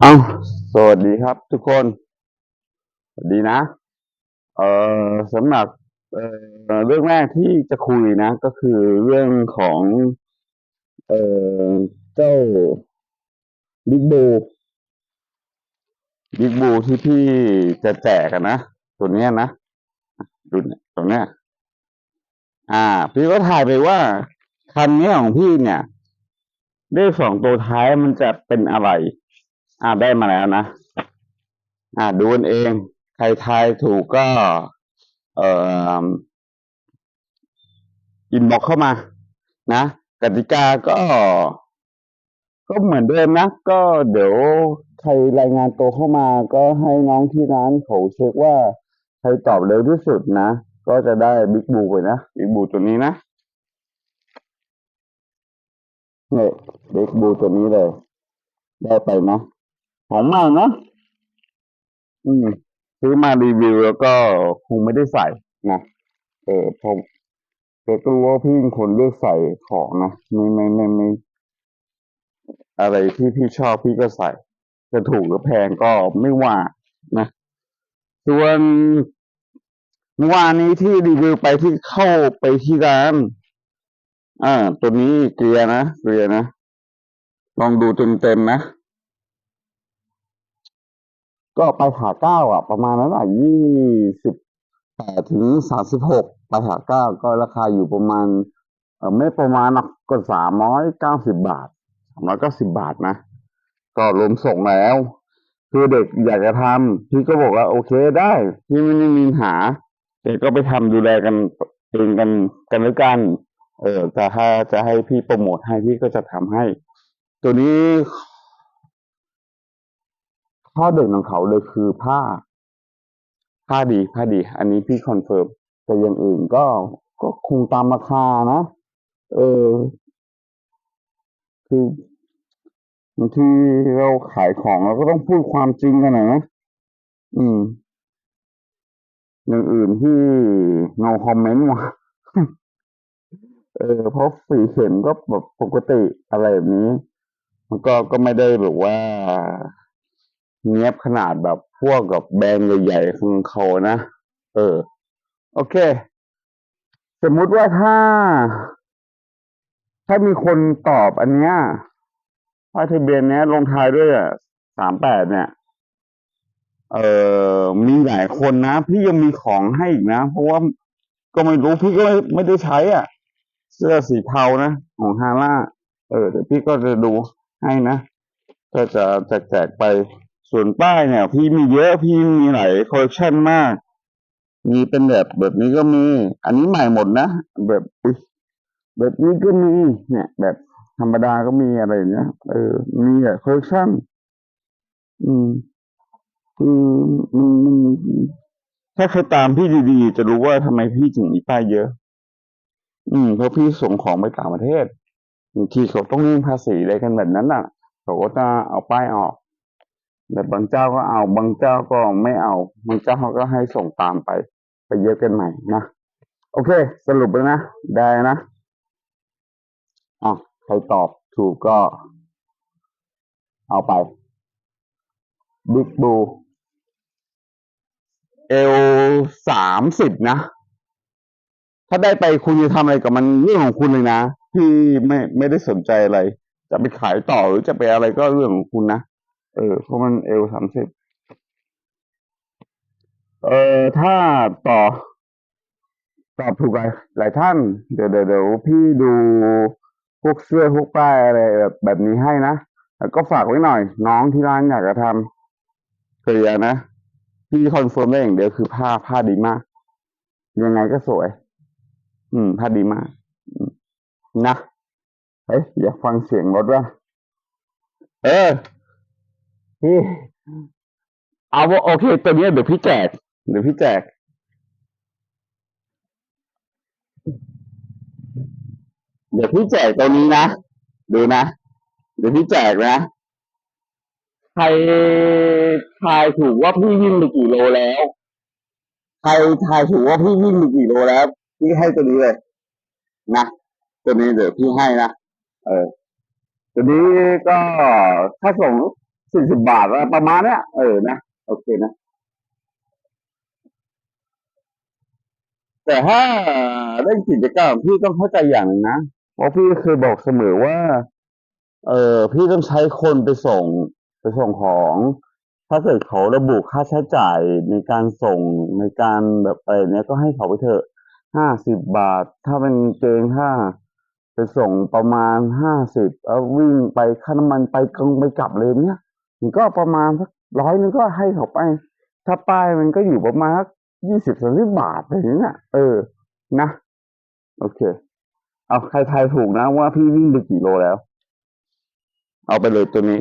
เอาสวัสดีครับทุกคน สวัสดีนะ เอ่อสำหรับเอ่อเรื่องแรกที่จะคุยนะ ก็คือเรื่องของ เอ่อเจ้าบิ๊กบูบิ๊กบูที่พี่จะแจกนะ ตัวเนี้ยนะดูเนี่ยตรงเนี้ย อ่า พี่ก็ถ่ายไปว่าคันนี้ของพี่เนี่ยเลขสองตัวท้ายมันจะเป็นอะไร อ่าได้มาแล้วนะ อ่าดูกันเอง ใครทายถูกก็ เอ่ออินบอกเข้ามา นะกติกาก็ ก็เหมือนเดิมนะ ก็เดี๋ยวใครรายงานตัวเข้ามา ก็ให้น้องที่ร้านเขาเช็คว่า ใครตอบเร็วที่สุดนะ ก็จะได้บิ๊กบูไปนะบิ๊กบูตัวนี้นะเนี่ยบิ๊กบูตัวนี้เลย ได้ไปนะ ของใหม่นะอืมซื้อมารีวิวแล้วก็คงไม่ได้ใส่นะเออผมแต่ก็รู้ว่าพี่เป็นคนเลือกใส่ของนะไม่ไม่ไม่ไม่ อะไรที่พี่ชอบพี่ก็ใส่ จะถูกหรือแพงก็ไม่ว่านะส่วนเมื่อวานนี้ที่รีวิวไปที่เข้าไปที่ร้าน อ่า ตัวนี้เกลียร์นะเกลียร์นะ ลองดูเต็มๆนะ ก็ไปขาเก้าอะ ประมาณนั้นอะยี่สิบแปดถึงสามสิบหกไปขาเก้าก็ราคาอยู่ประมาณ เออไม่ประมาณนะก็สามร้อยเก้าสิบบาทสามร้อยเก้าสิบบาทนะ ก็รวมส่งแล้ว คือเด็กอยากจะทำพี่ก็บอกว่าโอเคได้พี่ไม่ได้มีปัญหาเด็กก็ไปทำดูแลกันเองกันกันแล้วกัน เออจะถ้าจะให้พี่โปรโมทให้พี่ก็จะทำให้ ตัวนี้ ข้อเด่นของเขาเลยคือผ้า ผ้าดีผ้าดี อันนี้พี่คอนเฟิร์มแต่อย่างอื่นก็ก็คงตามราคานะเออ คือบางทีเราขายของเราก็ต้องพูดความจริงกันหน่อยนะ อืมอย่างอื่นที่ no comment ว่ะเออเพราะสีเข็มก็แบบปกติอะไรแบบนี้ มันก็ก็ไม่ได้แบบว่า เนี้ยบขนาดแบบพวกกับแบรนด์ใหญ่ๆของเขานะ เออ โอเค สมมุติว่าถ้า ถ้ามีคนตอบอันเนี้ยป้ายทะเบียนเนี้ยลงท้ายด้วยอะสามแปดเนี่ย เออมีหลายคนนะ พี่ยังมีของให้อีกนะ เพราะว่าก็ไม่รู้พี่ก็ไม่ไม่ได้ใช้อะ เสื้อสีเทานะของฮาร่าเออแต่พี่ก็จะดูให้นะก็จะแจกแจกไป ส่วนป้ายเนี่ย พี่มีเยอะพี่มีหลายคอลเลคชันมาก มีเป็นแบบแบบนี้ก็มี อันนี้ใหม่หมดนะแบบแบบนี้ก็มี เนี่ย แบบธรรมดาก็มีอะไรอย่างเงี้ยเออ มีอะคอลเลคชันอืมคือมันมันถ้าใครตามพี่ดีๆ จะรู้ว่าทำไมพี่ถึงมีป้ายเยอะ อืมเพราะพี่ส่งของไปต่างประเทศบางทีเขาต้องยื่นภาษีอะไรกันแบบนั้นน่ะ เขาก็จะเอาป้ายออก แต่บางเจ้าก็เอาบางเจ้าก็ไม่เอา บางเจ้าเขาก็ให้ส่งตามไป ไปเยอะกันใหม่นะโอเค สรุปแล้วนะได้นะอะใครตอบถูกก็ เอาไปบิ๊กบูเอลสามสิบนะ ถ้าได้ไปคุณจะทำอะไรกับมันเรื่องของคุณเลยนะพี่ไม่ไม่ได้สนใจอะไร จะไปขายต่อหรือจะไปอะไรก็เรื่องของคุณนะ เออเพราะมันเอลสามสิบเออถ้าต่อตอบถูกหลายหลายท่าน เดี๋ยวเดี๋ยวพี่ดูพวกเสื้อพวกป้ายอะไรแบบแบบนี้ให้นะแล้วก็ฝากไว้หน่อย น้องที่ร้านอยากจะทำเคลียนะ พี่คอนเฟิร์มได้อย่างเดียวคือผ้าผ้าดีมาก ยังไงก็สวย อืม ผ้าดีมากนะเฮ้ยอยากฟังเสียงรถว่ะเออ พี่เอาว่าโอเค ตัวเนี้ยเดี๋ยวพี่แจกเดี๋ยวพี่แจก เดี๋ยวพี่แจกตัวนี้นะ ดูนะ เดี๋ยวพี่แจกนะ ใครทายถูกว่าพี่วิ่งไปกี่โลแล้ว ใครทายถูกว่าพี่วิ่งไปกี่โลแล้ว พี่ให้ตัวนี้เลย นะ ตัวนี้เดี๋ยวพี่ให้นะ เออ ตัวนี้ก็ถ้าส่ง สี่สิบบาทอะประมาณเนี้ยเออนะโอเคนะ แต่ถ้าเล่นกิจกรรมพี่ต้องเข้าใจอย่างหนึงนะเพราะพี่เคยบอกเสมอว่า เออพี่ต้องใช้คนไปส่งไปส่งของ ถ้าเกิดเขาระบุค่าใช้จ่ายในการส่งในการแบบอะไรเนี้ยก็ให้เขาไปเถอะห้าสิบบาท ถ้าเป็นเกงถ้าไปส่งประมาณห้าสิบเอาวิ่งไปค่าน้ำมันไปกงไปกลับเลยเนี้ย มันก็ประมาณสักร้อยนึงก็ให้เขาไป ถ้าป้ายมันก็อยู่ประมาณสักยี่สิบสามสิบบาทอะไรอย่างเงี้ยเออ นะ โอเค เอาใครทายถูกนะว่าพี่วิ่งไปกี่โลแล้ว เอาไปเลยตัวนี้